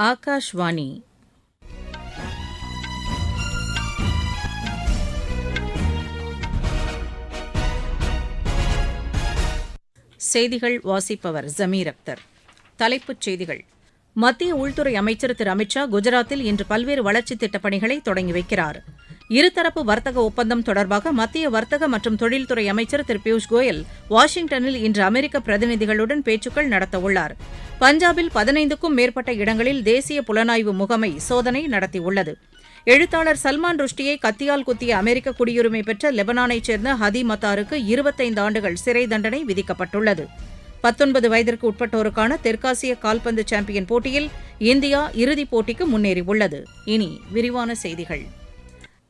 ஆகாஷ்வாணி. செய்திகள் வாசிப்பவர் ஜமீர் அக்தர். தலைப்புச் செய்திகள். மத்திய உள்துறை அமைச்சர் திரு அமித் ஷா குஜராத்தில் இன்று பல்வேறு வளர்ச்சித் திட்டப் பணிகளை தொடங்கி வைக்கிறார். இருதரப்பு வர்த்தக ஒப்பந்தம் தொடர்பாக மத்திய வர்த்தக மற்றும் தொழில்துறை அமைச்சர் திரு பியூஷ் கோயல் வாஷிங்டனில் இன்று அமெரிக்க பிரதிநிதிகளுடன் பேச்சுக்கள் நடத்தவுள்ளார் பஞ்சாபில் பதினைந்துக்கும் மேற்பட்ட இடங்களில் தேசிய புலனாய்வு முகமை சோதனை நடத்தியுள்ளது. எழுத்தாளர் சல்மான் ருஷ்டியை கத்தியால் குத்திய அமெரிக்க குடியுரிமை பெற்ற லெபனானைச் சேர்ந்த ஹதி மத்தாருக்கு இருபத்தைந்து ஆண்டுகள் சிறை தண்டனை விதிக்கப்பட்டுள்ளது. பத்தொன்பது வயதிற்கு உட்பட்டோருக்கான தெற்காசிய கால்பந்து சாம்பியன் போட்டியில் இந்தியா இறுதிப் போட்டிக்கு முன்னேறியுள்ளது. இனி விரிவான செய்திகள்.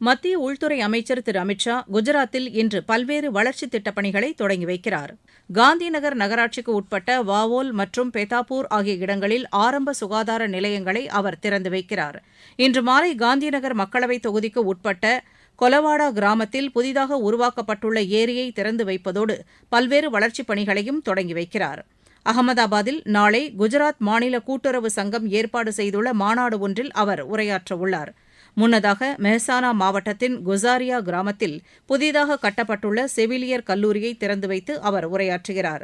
மத்திய உள்துறை அமைச்சர் திரு அமித் ஷா குஜராத்தில் இன்று பல்வேறு வளர்ச்சித் திட்டப் பணிகளை தொடங்கி வைக்கிறார். காந்திநகர் நகராட்சிக்கு உட்பட்ட வாவோல் மற்றும் பெதாப்பூர் ஆகிய இடங்களில் ஆரம்ப சுகாதார நிலையங்களை அவர் திறந்து வைக்கிறார். இன்று மாலை காந்திநகர் மக்களவைத் தொகுதிக்கு உட்பட்ட கொலவாடா கிராமத்தில் புதிதாக உருவாக்கப்பட்டுள்ள ஏரியை திறந்து வைப்பதோடு பல்வேறு வளர்ச்சிப் பணிகளையும் தொடங்கி வைக்கிறார். அகமதாபாத்தில் நாளை குஜராத் மாநில கூட்டுறவு சங்கம் ஏற்பாடு செய்துள்ள மாநாடு ஒன்றில் அவர் உரையாற்றவுள்ளார். முன்னதாக மெஹசானா மாவட்டத்தின் குசாரியா கிராமத்தில் புதிதாக கட்டப்பட்டுள்ள செவிலியர் கல்லூரியை திறந்து வைத்து அவர் உரையாற்றுகிறார்.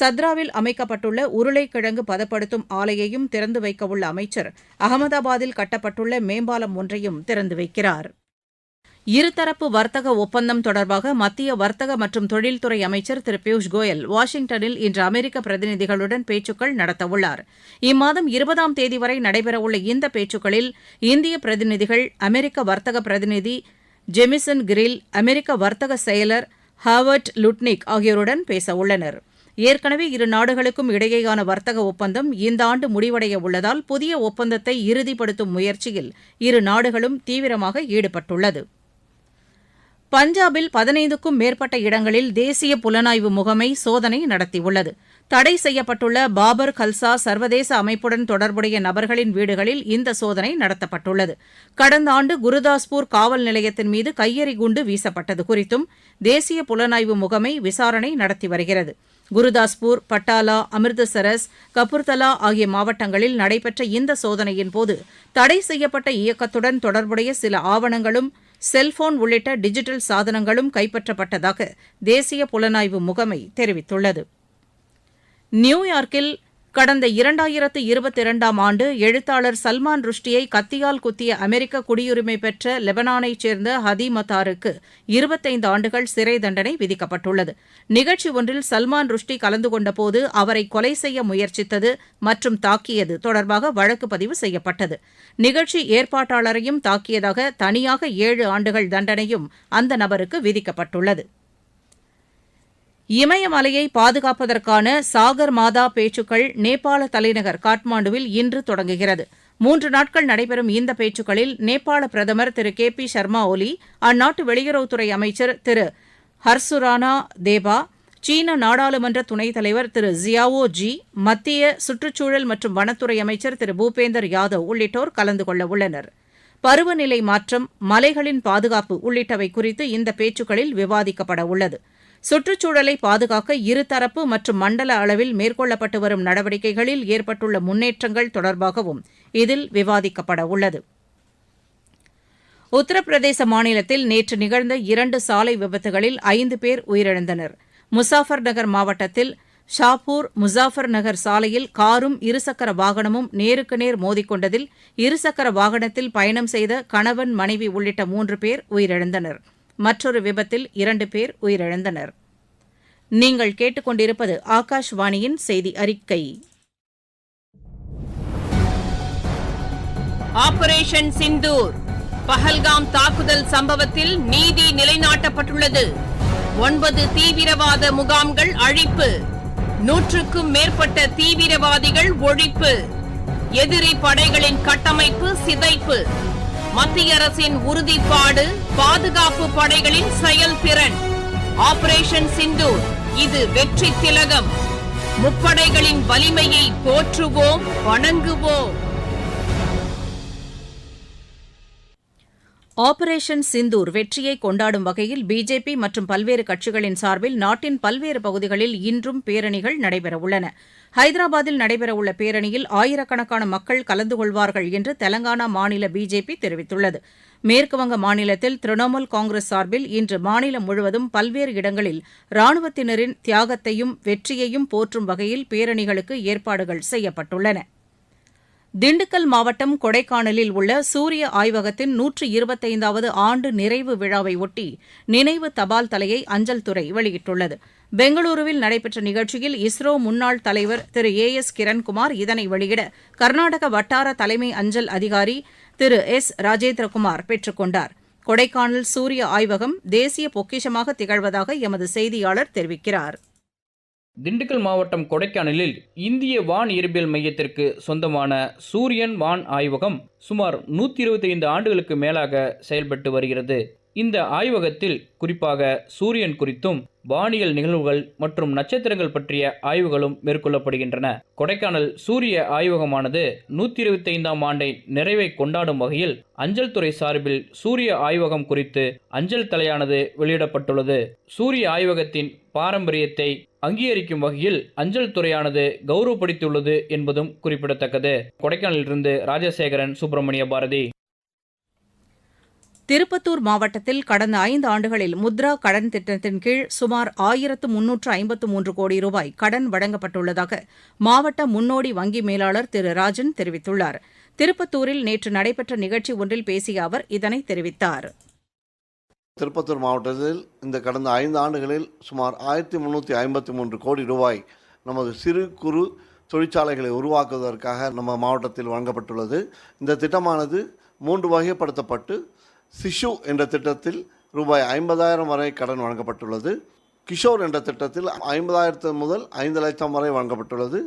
சத்ராவில் அமைக்கப்பட்டுள்ள உருளைக்கிழங்கு பதப்படுத்தும் ஆலையையும் திறந்து வைக்கவுள்ள அமைச்சர் அகமதாபாத்தில் கட்டப்பட்டுள்ள மேம்பாலம் ஒன்றையும் திறந்து வைக்கிறார். இருதரப்பு வர்த்தக ஒப்பந்தம் தொடர்பாக மத்திய வர்த்தக மற்றும் தொழில்துறை அமைச்சர் திரு பியூஷ் கோயல் வாஷிங்டனில் இன்று அமெரிக்க பிரதிநிதிகளுடன் பேச்சுக்கள் நடத்தவுள்ளார். இம்மாதம் இருபதாம் தேதி வரை நடைபெறவுள்ள இந்த பேச்சுக்களில் இந்திய பிரதிநிதிகள் அமெரிக்க வர்த்தக பிரதிநிதி ஜெமிசன் கிரில் அமெரிக்க வர்த்தக செயலர் ஹாவர்ட் லுட்னிக் ஆகியோருடன் பேசவுள்ளனர். ஏற்கனவே இரு நாடுகளுக்கும் இடையேயான வர்த்தக ஒப்பந்தம் இந்த ஆண்டு முடிவடைய உள்ளதால் புதிய ஒப்பந்தத்தை இறுதிப்படுத்தும் முயற்சியில் இரு நாடுகளும் தீவிரமாக ஈடுபட்டுள்ளது. பஞ்சாபில் பதினைந்துக்கும் மேற்பட்ட இடங்களில் தேசிய புலனாய்வு முகமை சோதனை நடத்தியுள்ளது. தடை செய்யப்பட்டுள்ள பாபர் கல்சா சர்வதேச அமைப்புடன் தொடர்புடைய நபர்களின் வீடுகளில் இந்த சோதனை நடத்தப்பட்டுள்ளது. கடந்த ஆண்டு குருதாஸ்பூர் காவல் நிலையத்தின் மீது கையெறி குண்டு வீசப்பட்டது குறித்தும் தேசிய புலனாய்வு முகமை விசாரணை நடத்தி வருகிறது. குருதாஸ்பூர் பட்டாலா அமிர்தசரஸ் கபூர்தலா ஆகிய மாவட்டங்களில் நடைபெற்ற இந்த சோதனையின் போது தடை செய்யப்பட்ட இயக்கத்துடன் தொடர்புடைய சில ஆவணங்களும் செல்போன் உள்ளிட்ட டிஜிட்டல் சாதனங்களும் கைப்பற்றப்பட்டதாக தேசிய புலனாய்வு முகமை தெரிவித்துள்ளது. நியூயார்க்கில் கடந்த இரண்டாயிரத்து இருபத்தி இரண்டாம் ஆண்டு எழுத்தாளர் சல்மான் ருஷ்டியை கத்தியால் குத்திய அமெரிக்க குடியுரிமை பெற்ற லெபனானைச் சேர்ந்த ஹதீமத்தாருக்கு இருபத்தைந்து ஆண்டுகள் சிறை தண்டனை விதிக்கப்பட்டுள்ளது. நிகழ்ச்சி ஒன்றில் சல்மான் ருஷ்டி கலந்து கொண்டபோது அவரை கொலை செய்ய முயற்சித்தது மற்றும் தாக்கியது தொடர்பாக வழக்கு பதிவு செய்யப்பட்டது. நிகழ்ச்சி ஏற்பாட்டாளரையும் தாக்கியதாக தனியாக ஏழு ஆண்டுகள் தண்டனையும் அந்த நபருக்கு விதிக்கப்பட்டுள்ளது. இமயமலையை பாதுகாப்பதற்கான சாகர் மாதா பேச்சுக்கள் நேபாள தலைநகர் காட்மாண்டுவில் இன்று தொடங்குகிறது. மூன்று நாட்கள் நடைபெறும் இந்த பேச்சுக்களில் நேபாள பிரதமர் திரு கே பி சர்மா ஒலி அந்நாட்டு வெளியுறவுத்துறை அமைச்சர் திரு ஹர்சுரானா தேபா சீன நாடாளுமன்ற துணைத் தலைவர் திரு ஜியாவோ ஜி மத்திய சுற்றுச்சூழல் மற்றும் வனத்துறை அமைச்சர் திரு பூபேந்தர் யாதவ் உள்ளிட்டோர் கலந்து கொள்ள உள்ளனர். பருவநிலை மாற்றம் மலைகளின் பாதுகாப்பு உள்ளிட்டவை குறித்து இந்த பேச்சுக்களில் விவாதிக்கப்பட உள்ளது. சுற்றுச்சூழலை பாதுகாக்க இருதரப்பு மற்றும் மண்டல அளவில் மேற்கொள்ளப்பட்டு வரும் நடவடிக்கைகளில் ஏற்பட்டுள்ள முன்னேற்றங்கள் தொடர்பாகவும் இதில் விவாதிக்கப்பட உள்ளது. உத்தரப்பிரதேச மாநிலத்தில் நேற்று நிகழ்ந்த இரண்டு சாலை விபத்துகளில் ஐந்து பேர் உயிரிழந்தனர். முசாஃபர் நகர் மாவட்டத்தில் ஷாப்பூர் முசாஃபர் நகர் சாலையில் காரும் இருசக்கர வாகனமும் நேருக்கு நேர் மோதிக்கொண்டதில் இருசக்கர வாகனத்தில் பயணம் செய்த கணவன் மனைவி உள்ளிட்ட மூன்று பேர் உயிரிழந்தனர். மற்றொரு விபத்தில் இரண்டு பேர் உயிரிழந்தனர். நீங்கள் கேட்டுக்கொண்டிருப்பது ஆகாஷ்வாணியின் செய்தி அறிக்கை. ஆபரேஷன் சிந்தூர் பஹல்காம் தாக்குதல் சம்பவத்தில் நீதி நிலைநாட்டப்பட்டுள்ளது. ஒன்பது தீவிரவாத முகாம்கள் அழிப்பு. நூற்றுக்கும் மேற்பட்ட தீவிரவாதிகள் ஒழிப்பு. எதிரி படைகளின் கட்டமைப்பு சிதைப்பு. மத்திய அரசின் உறுதிப்பாடு பாதுகாப்பு படைகளின் செயல்திறன். ஆபரேஷன் சிந்தூர் இது வெற்றி திலகம் முப்படைகளின் வலிமையை போற்றுவோம் வணங்குவோம். ஆபரேஷன் சிந்தூர் வெற்றியை கொண்டாடும் வகையில் பிஜேபி மற்றும் பல்வேறு கட்சிகளின் சார்பில் நாட்டின் பல்வேறு பகுதிகளில் இன்றும் பேரணிகள் நடைபெறவுள்ளன. ஹைதராபாத்தில் நடைபெறவுள்ள பேரணியில் ஆயிரக்கணக்கான மக்கள் கலந்து கொள்வார்கள் என்று தெலங்கானா மாநில பிஜேபி தெரிவித்துள்ளது. மேற்குவங்க மாநிலத்தில் திரிணாமுல் காங்கிரஸ் சார்பில் இன்று மாநிலம் முழுவதும் பல்வேறு இடங்களில் ராணுவத்தினரின் தியாகத்தையும் வெற்றியையும் போற்றும் வகையில் பேரணிகளுக்கு ஏற்பாடுகள் செய்யப்பட்டுள்ளன. திண்டுக்கல் மாவட்டம் கொடைக்கானலில் உள்ள சூரிய ஆய்வகத்தின் நூற்று இருபத்தைந்தாவது ஆண்டு நிறைவு விழாவை ஒட்டி நினைவு தபால் தலையை அஞ்சல் துறை வெளியிட்டுள்ளது. பெங்களூருவில் நடைபெற்ற நிகழ்ச்சியில் இஸ்ரோ முன்னாள் தலைவர் திரு ஏ எஸ் கிரண்குமார் இதனை வெளியிட கர்நாடக வட்டார தலைமை அஞ்சல் அதிகாரி திரு எஸ் ராஜேந்திரகுமார் பெற்றுக் கொண்டார். கொடைக்கானல் சூரிய ஆய்வகம் தேசிய பொக்கிஷமாக திகழ்வதாக எமது செய்தியாளர் தெரிவிக்கிறார். திண்டுக்கல் மாவட்டம் கொடைக்கானலில் இந்திய வான் இயற்பியல் மையத்திற்கு சொந்தமான சூரியன் வான் ஆய்வகம் சுமார் நூற்றி இருபத்தைந்து ஆண்டுகளுக்கு மேலாக செயல்பட்டு வருகிறது. இந்த ஆய்வகத்தில் குறிப்பாக சூரியன் குறித்தும் வானியல் நிகழ்வுகள் மற்றும் நட்சத்திரங்கள் பற்றிய ஆய்வுகளும் மேற்கொள்ளப்படுகின்றன. கொடைக்கானல் சூரிய ஆய்வகமானது நூற்றி இருபத்தைந்தாம் ஆண்டை நிறைவை கொண்டாடும் வகையில் அஞ்சல் துறை சார்பில் சூரிய ஆய்வகம் குறித்து அஞ்சல் தலையானது வெளியிடப்பட்டுள்ளது. சூரிய ஆய்வகத்தின் பாரம்பரியத்தை அங்கீகரிக்கும் வகையில் அஞ்சல் துறையானது கௌரவப்படுத்தியுள்ளது என்பதும் குறிப்பிடத்தக்கது. கொடைக்கானலிலிருந்து ராஜசேகரன் சுப்பிரமணிய பாரதி. திருப்பத்தூர் மாவட்டத்தில் கடந்த ஐந்து ஆண்டுகளில் முத்ரா கடன் திட்டத்தின் கீழ் சுமார் ஆயிரத்து முன்னூற்று ஐம்பத்து மூன்று கோடி ரூபாய் கடன் வழங்கப்பட்டுள்ளதாக மாவட்ட முன்னோடி வங்கி மேலாளர் திரு ராஜன் தெரிவித்துள்ளார். திருப்பத்தூரில் நேற்று நடைபெற்ற நிகழ்ச்சி ஒன்றில் பேசிய அவர் இதனை தெரிவித்தார். திருப்பத்தூர் மாவட்டத்தில் இந்த கடந்த ஐந்து ஆண்டுகளில் சுமார் ஆயிரத்தி முந்நூற்றி ஐம்பத்தி மூன்று கோடி ரூபாய் நமது சிறு குறு தொழிற்சாலைகளை உருவாக்குவதற்காக நம்ம மாவட்டத்தில் வழங்கப்பட்டுள்ளது. இந்த திட்டமானது மூன்று வகைப்படுத்தப்பட்டு சிஷு என்ற திட்டத்தில் ரூபாய் ஐம்பதாயிரம் வரை கடன் வழங்கப்பட்டுள்ளது. கிஷோர் என்ற திட்டத்தில் ஐம்பதாயிரத்து முதல் ஐந்து லட்சம் வரை வழங்கப்பட்டுள்ளது.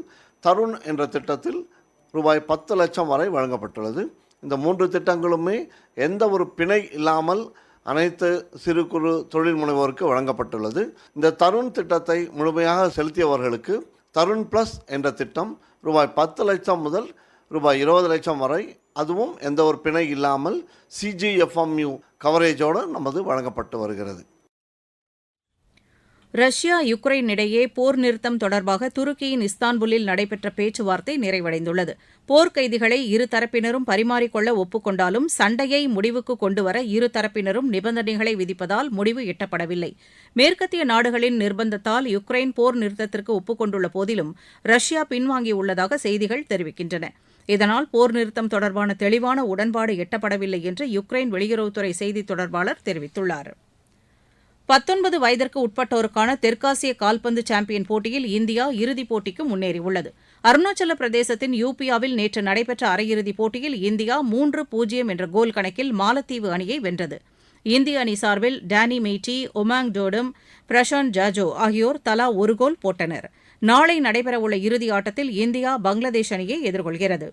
தருண் என்ற திட்டத்தில் ரூபாய் பத்து லட்சம் வரை வழங்கப்பட்டுள்ளது. இந்த மூன்று திட்டங்களுமே எந்த ஒரு பிணை இல்லாமல் அனைத்து சிறு குறு தொழில் முனைவோருக்கு வழங்கப்பட்டுள்ளது. இந்த தருண் திட்டத்தை முழுமையாக செலுத்தியவர்களுக்கு தருண் ப்ளஸ் என்ற திட்டம் ரூபாய் பத்து லட்சம் முதல் ரூபாய் இருபது லட்சம் வரை அதுவும் எந்த ஒரு பிணை இல்லாமல் சிஜிஎஃப்எம்யூ கவரேஜோடு நமது வழங்கப்பட்டு வருகிறது. ரஷ்யா யுக்ரைன் இடையே போர் நிறுத்தம் தொடர்பாக துருக்கியின் இஸ்தான்புல்லில் நடைபெற்ற பேச்சுவார்த்தை நிறைவடைந்துள்ளது. போர்க்கைதிகளை இருதரப்பினரும் பரிமாறிக்கொள்ள ஒப்புக்கொண்டாலும் சண்டையை முடிவுக்கு கொண்டுவர இருதரப்பினரும் நிபந்தனைகளை விதிப்பதால் முடிவு எட்டப்படவில்லை. மேற்கத்திய நாடுகளின் நிர்பந்தத்தால் யுக்ரைன் போர் நிறுத்தத்திற்கு ஒப்புக்கொண்டுள்ள போதிலும் ரஷ்யா பின்வாங்கியுள்ளதாக செய்திகள் தெரிவிக்கின்றன. இதனால் போர் நிறுத்தம் தொடர்பான தெளிவான உடன்பாடு எட்டப்படவில்லை என்று யுக்ரைன் வெளியுறவுத்துறை செய்தித் தொடர்பாளர் தெரிவித்துள்ளார். பத்தொன்பது வயதிற்கு உட்பட்டோருக்கான தெற்காசிய கால்பந்து சாம்பியன் போட்டியில் இந்தியா இறுதிப் போட்டிக்கு முன்னேறியுள்ளது. அருணாச்சல பிரதேசத்தின் யூபியாவில் நேற்று நடைபெற்ற அரையிறுதிப் போட்டியில் இந்தியா மூன்று பூஜ்ஜியம் என்ற கோல் கணக்கில் மாலத்தீவு அணியை வென்றது. இந்திய அணி சார்பில் டேனி மெய்டி ஒமாங் டோடும் பிரஷாந்த் ஜாஜோ ஆகியோர் தலா ஒரு கோல் போட்டனர். நாளை நடைபெறவுள்ள இறுதி ஆட்டத்தில் இந்தியா பங்களாதேஷ் அணியை எதிர்கொள்கிறது.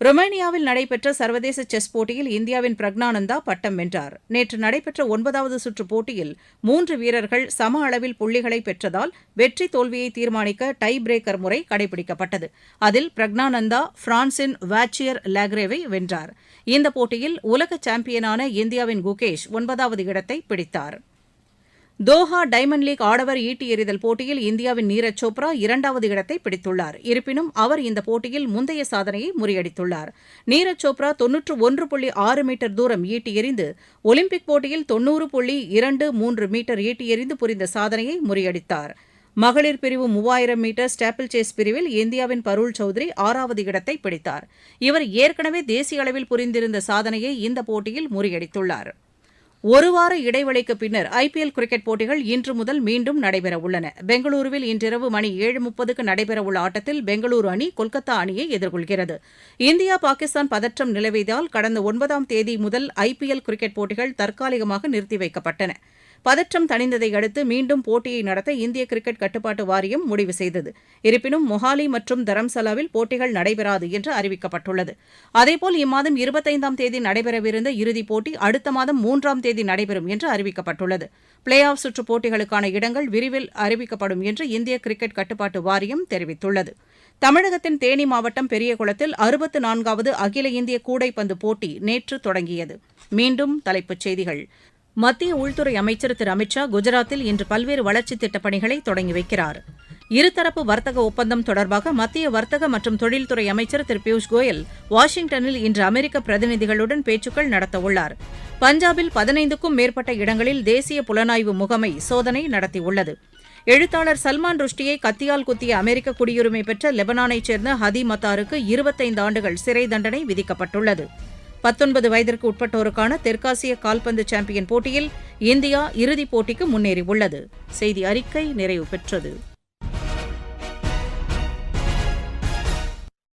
ரொமேனியாவில் நடைபெற்ற சர்வதேச செஸ் போட்டியில் இந்தியாவின் பிரக்னானந்தா பட்டம் வென்றார். நேற்று நடைபெற்ற ஒன்பதாவது சுற்று போட்டியில் மூன்று வீரர்கள் சம அளவில் புள்ளிகளை பெற்றதால் வெற்றி தோல்வியை தீர்மானிக்க டை பிரேக்கர் முறை கடைபிடிக்கப்பட்டது. அதில் பிரக்னானந்தா பிரான்சின் வாச்சியர் லாக்ரேவை வென்றார். இந்த போட்டியில் உலக சாம்பியனான இந்தியாவின் குகேஷ் ஒன்பதாவது இடத்தை பிடித்தார். தோஹா டைமண்ட் லீக் ஆடவர் ஈட்டி எறிதல் போட்டியில் இந்தியாவின் நீரஜ் சோப்ரா இரண்டாவது இடத்தை பிடித்துள்ளார். இருப்பினும் அவர் இந்த போட்டியில் முந்தைய சாதனையை முறியடித்துள்ளார். நீரஜ் சோப்ரா தொன்னூற்று ஒன்று புள்ளி ஆறு மீட்டர் தூரம் ஈட்டி எறிந்து ஒலிம்பிக் போட்டியில் தொன்னூறு புள்ளி இரண்டு மூன்று மீட்டர் ஈட்டி எறிந்து புரிந்த சாதனையை முறியடித்தார். மகளிர் பிரிவு மூவாயிரம் மீட்டர் ஸ்டாப்பிள் சேஸ் பிரிவில் இந்தியாவின் பருள் சௌத்ரி ஆறாவது இடத்தை பிடித்தார். இவர் ஏற்கனவே தேசிய அளவில் புரிந்திருந்த சாதனையை இந்த போட்டியில் முறியடித்துள்ளார். ஒருவார இடைவெளிக்கு பின்னர் ஐபிஎல் கிரிக்கெட் போட்டிகள் இன்று முதல் மீண்டும் நடைபெறவுள்ளன. பெங்களூருவில் இன்றிரவு மணி ஏழு முப்பதுக்கு நடைபெறவுள்ள ஆட்டத்தில் பெங்களூரு அணி கொல்கத்தா அணியை எதிர்கொள்கிறது. இந்தியா பாகிஸ்தான் பதற்றம் நிலவியதால் கடந்த ஒன்பதாம் தேதி முதல் ஐபிஎல் கிரிக்கெட் போட்டிகள் தற்காலிகமாக நிறுத்தி வைக்கப்பட்டன. பதற்றம் தணிந்ததை அடுத்து மீண்டும் போட்டியை நடத்த இந்திய கிரிக்கெட் கட்டுப்பாட்டு வாரியம் முடிவு செய்தது. இருப்பினும் மொஹாலி மற்றும் தரம்சலாவில் போட்டிகள் நடைபெறாது என்று அறிவிக்கப்பட்டுள்ளது. அதேபோல் இம்மாதம் இருபத்தைந்தாம் தேதி நடைபெறவிருந்த இறுதிப் போட்டி அடுத்த மாதம் மூன்றாம் தேதி நடைபெறும் என்று அறிவிக்கப்பட்டுள்ளது. பிளே ஆஃப் சுற்று போட்டிகளுக்கான இடங்கள் விரிவில் அறிவிக்கப்படும் என்று இந்திய கிரிக்கெட் கட்டுப்பாட்டு வாரியம் தெரிவித்துள்ளது. தமிழகத்தின் தேனி மாவட்டம் பெரியகுளத்தில் அறுபத்து நான்காவது அகில இந்திய கூடைப்பந்து போட்டி நேற்று தொடங்கியது. மீண்டும் தலைப்புச் செய்திகள். மத்திய உள்துறை அமைச்சர் திரு. அமித் ஷா குஜராத்தில் இன்று பல்வேறு வளர்ச்சித் திட்டப் பணிகளை தொடங்கி வைக்கிறார். இருதரப்பு வர்த்தக ஒப்பந்தம் தொடர்பாக மத்திய வர்த்தக மற்றும் தொழில்துறை அமைச்சர் திரு. பியூஷ் கோயல் வாஷிங்டனில் இன்று அமெரிக்க பிரதிநிதிகளுடன் பேச்சுக்கள் நடத்தவுள்ளார் பஞ்சாபில் பதினைந்துக்கும் மேற்பட்ட இடங்களில் தேசிய புலனாய்வு முகமை சோதனை நடத்தியுள்ளது எழுத்தாளர் சல்மான் ருஷ்டியை கத்தியால் குத்திய அமெரிக்க குடியுரிமை பெற்ற லெபனானைச் சேர்ந்த ஹதி மத்தாருக்கு இருபத்தைந்து ஆண்டுகள் சிறை தண்டனை விதிக்கப்பட்டுள்ளது. பத்தொன்பது வயதிற்கு உட்பட்டோருக்கான தெற்காசிய கால்பந்து சாம்பியன் போட்டியில் இந்தியா இறுதிப் போட்டிக்கு முன்னேறியுள்ளது. செய்தி அறிக்கை நிறைவு பெற்றது.